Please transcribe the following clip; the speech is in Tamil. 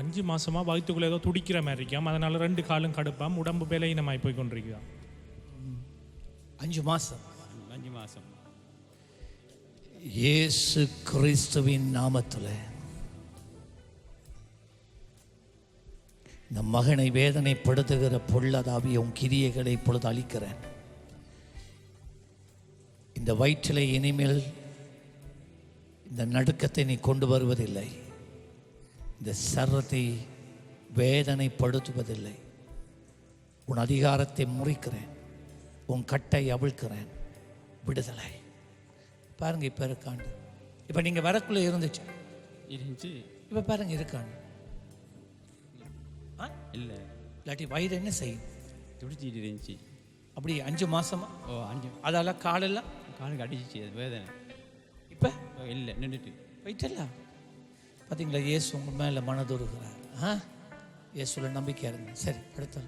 அஞ்சு மாசமா வயிற்றுக்குள்ள ஏதோ துடிக்கிற மாதிரி இருக்காம் அதனால ரெண்டு காலும் கடுப்பாம் உடம்பு பலகீனமாய் போய் கொண்டிருக்குதாம் அஞ்சு மாசம். அஞ்சு மாதம் இயேசு கிறிஸ்துவின் நாமத்தில் இந்த மகனை வேதனைப்படுத்துகிற பொள்ளதாவிய உன் கிரியைகளை இப்பொழுது அளிக்கிறேன். இந்த வயிற்றிலே இனிமேல் இந்த நடுக்கத்தை நீ கொண்டு வருவதில்லை. இந்த சர்வத்தை வேதனைப்படுத்துவதில்லை. உன் அதிகாரத்தை முறிக்கிறேன். உன் கட்டை அவிழ்க்கிறேன். விடுதலை. பாருங்க இப்போ இருக்காண்டு இப்போ நீங்கள் வரக்குள்ளே இருந்துச்சு. இருந்துச்சு. இப்போ பாருங்க இருக்காண்டு ஆ? இல்லை. இல்லாட்டி வயிறு என்ன செய்யும்? துடிச்சிட்டு இருந்துச்சு. அப்படி அஞ்சு மாசமா? ஓ அஞ்சு. அதால காலெல்லாம்? காலுக்கு அடிச்சிச்சு அது வேதனை. இப்போ? இல்லை நின்றுட்டு. போயிட்டல பார்த்தீங்களா இயேசு உங்கள் மேலே மனதுருகிறார் ஆ? இயேசுல நம்பிக்கையாக இருந்தேன் சரி அடுத்த.